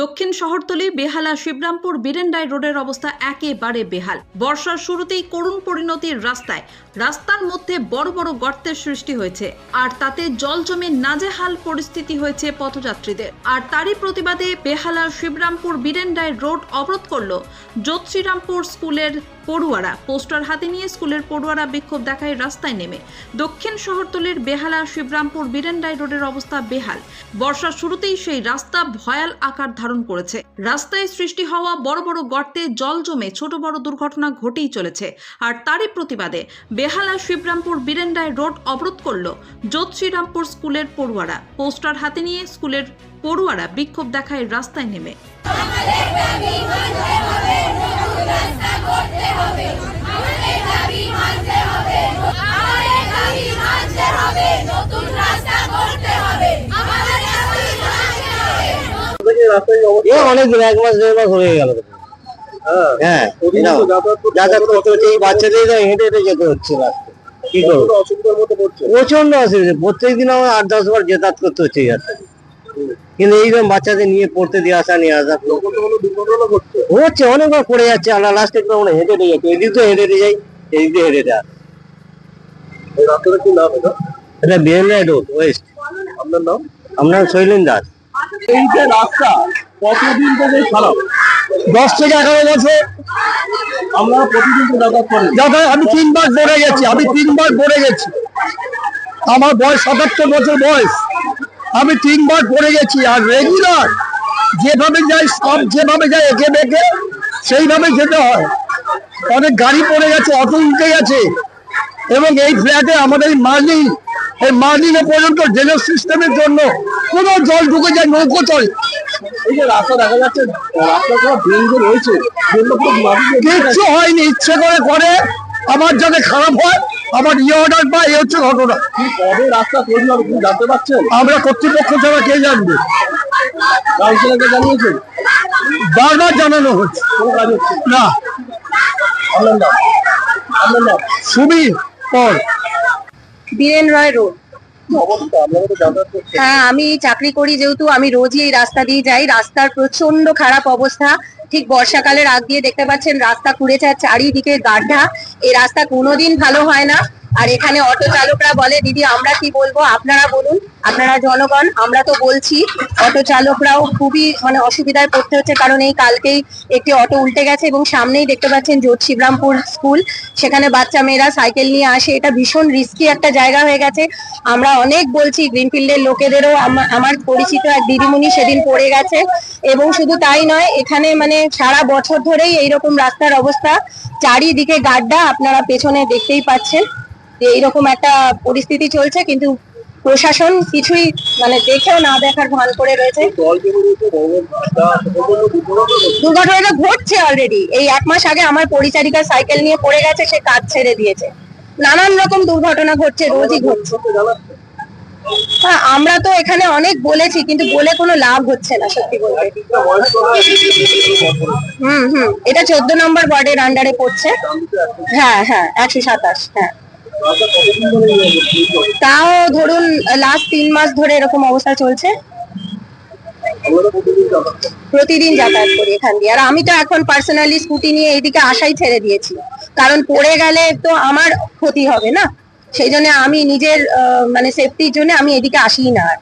দক্ষিণ শহরতলি, বেহালা শিবরামপুর বীরেন্ডাই রোডের অবস্থা একেবারে বেহাল। বর্ষার শুরুতেই করুণ পরিণতির রাস্তায়, রাস্তার মধ্যে বড় বড় গর্তের সৃষ্টি হয়েছে। আর তাতে জল জমে নাজেহাল পরিস্থিতি হয়েছে পথযাত্রীদের। আর তারই প্রতিবাদে বেহালা শিবরামপুর বীরেন্ডাই রোড অবরোধ করল। জ্যোতিরামপুর স্কুলের পড়ুয়ারা। পোস্টার হাতে নিয়ে স্কুলের পড়ুয়ারা বিক্ষোভ দেখায় রাস্তায় নেমে। দক্ষিণ শহরতলির বেহালা শিবরামপুর বীরেন্ডাই রোডের অবস্থা বেহাল। বর্ষার শুরুতেই সেই রাস্তা ভয়াল আকার ধারণ করেছে। রাস্তায় সৃষ্টি হওয়া বড় বড় গর্তে জল জমে ছোট বড় দুর্ঘটনা ঘটেই চলেছে। আর তারই প্রতিবাদে বেহালা শিবরামপুর বীরেন্ডাই রোড অবরোধ করল জ্যোতিরামপুর স্কুলের পড়ুয়ারা। পোস্টার হাতে নিয়ে স্কুলের পড়ুয়ারা বিক্ষোভ দেখায় রাস্তায় নেমে। নতুন রাস্তা করতে হবে। আমাদের দাবি মানতে হবে। এ অনেক দিন এক মাস দেড় মাস হয়ে গেল। হ্যাঁ। যাতায়াত করতে হচ্ছে এই বাচ্চাদের হেঁটে হেঁটে যেতে হচ্ছে রাস্তায় কি করব? প্রচণ্ড অসুবিধা। প্রত্যেক দিন আমার আট দশ বার যাতায়াত করতে হচ্ছে এই রাস্তায়। কিন্তু এইরকম বাচ্চাদের নিয়ে পড়তে দিয়ে আসা নিয়ে আসা হচ্ছে অনেকবার পড়ে যাচ্ছে আল্লাহ লাস্টে একটু আমরা হেঁটে যাচ্ছি এদিক তো হেঁটে যাই এদিক দিয়ে হেঁটে আসি এটা? BNI road west. আপনার নাম? আপনার শৈলেন দাস। এই যে রাস্তা কতদিন থেকে খারাপ? দশ থেকে এগারো বছর। আমরা প্রতিদিন তো যাতায়াত করি। আমি তিনবার পড়ে গেছি আমি তিনবার পড়ে গেছি। আমার বয়স সাতাত্তর বছর বয়স। আমি তিনবার পড়ে গেছি আর রেগুলার যেভাবে যাই সব যেভাবে যাই একে বেঁকে সেইভাবে যেতে হয়। অনেক গাড়ি পড়ে গেছে অটো উঠে গেছে এবং এই ফ্ল্যাটে আমাদের মার্লিং এই মার্লিংয়ে পর্যন্ত ড্রেনেজ সিস্টেমের জন্য কোনো জল ঢুকে যায় নৌকো চলে। এই যে রাস্তা দেখা যাচ্ছে রয়েছে কিচ্ছু হয়নি ইচ্ছে করে করে আমার যাতে খারাপ হয় আমার ইয়ে অর্ডার পায় এই হচ্ছে ঘটনা। কবে রাস্তা তৈরি হবে তুমি জানতে পারছেন? আমরা কর্তৃপক্ষ ছাড়া কে জানবে? কাউন্সিলরকে জানিয়েছেন? বারবার জানানো হচ্ছে কোনো কাজ হচ্ছে? না। না আপনার নাম আপনার নাম সুবীর পর বীরেন রয় রোড হ্যাঁ আমি চাকরি করি যেহেতু আমি রোজই এই রাস্তা দিয়ে যাই। রাস্তার প্রচণ্ড খারাপ অবস্থা। ঠিক বর্ষাকালের আগ দিয়ে দেখতে পাচ্ছেন রাস্তা খুঁড়েছে আর চারিদিকে গাড্ডা এই রাস্তা কোনোদিন ভালো হয় না। আর এখানে অটো চালকরা বলে, দিদি, আমরা কি বলব? আপনারা বলুন, আপনারা জনগণ, আমরা তো বলছি। অটো চালকরাও খুবই মানে অসুবিধায় পড়তে হচ্ছে, কারণ এই কালকেই একটি অটো উল্টে গেছে এবং সামনেই দেখতে পাচ্ছেন জোট শিবরামপুর স্কুল। সেখানে বাচ্চা মেয়েরা সাইকেল নিয়ে আসে। এটা ভীষণ রিস্কি একটা জায়গা হয়ে গেছে। আমরা অনেক বলছি, গ্রিনফিল্ডের লোকেদেরও, আমা- আমার পরিচিত এক দিদিমণি সেদিন পড়ে গেছে। এবং শুধু তাই নয়, এখানে মানে সারা বছর ধরেই এইরকম রাস্তার অবস্থা। চারিদিকে গাড্ডা, আপনারা পেছনে দেখতেই পাচ্ছেন। যে এইরকম একটা পরিস্থিতি চলছে, কিন্তু প্রশাসন কিছুই মানে দেখেও না দেখার ভান করে রয়েছে। দুর্ঘটনাটা ঘটছে অলরেডি এই এক মাস আগে আমার পরিচারিকা সাইকেল নিয়ে পড়ে গেছে, সে কাজ ছেড়ে দিয়েছে। নানান রকম দুর্ঘটনা ঘটছে, রোজই ঘটছে। হ্যাঁ আমরা তো এখানে অনেক বলেছি, কিন্তু বলে কোনো লাভ হচ্ছে না, সত্যি বলতে। হুম হুম, এটা চোদ্দ নম্বর ওয়ার্ডের আন্ডারে পড়ছে। হ্যাঁ হ্যাঁ একশো সাতাশ হ্যাঁ। তাও ধরুন লাস্ট তিন মাস ধরে এরকম অবস্থা চলছে। প্রতিদিন যাতায়াত করি এখান দিয়ে। আর আমি তো এখন পার্সোনালি স্কুটি নিয়ে এইদিকে আসাই ছেড়ে দিয়েছি। কারণ পড়ে গেলে তো আমার ক্ষতি হবে না। সেই জন্য আমি নিজের মানে সেফটির জন্য আমি এদিকে আসি না আর।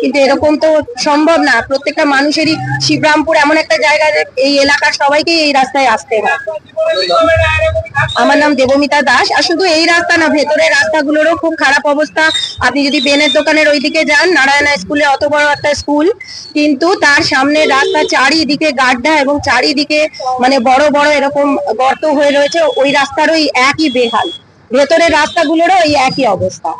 কিন্তু এরকম তো সম্ভব না। প্রত্যেকটা মানুষেরই শিবরামপুর এমন একটা জায়গা এই এলাকার সবাইকেই এই রাস্তায় আসতে হয়। আমার নাম দেবমিতা দাস, আর শুধু এই রাস্তা না, ভেতরের রাস্তাগুলোরও খুব খারাপ অবস্থা। আপনি যদি বেনের দোকানের ওইদিকে যান, নারায়ণা স্কুলে অত বড় একটা স্কুল, কিন্তু তার সামনে রাস্তা চারিদিকে গাড্ডা এবং চারিদিকে মানে বড় বড় এরকম গর্ত হয়ে রয়েছে, ওই রাস্তার ওই একই বেহাল। ভেতরের রাস্তাগুলোরও ওই একই অবস্থা।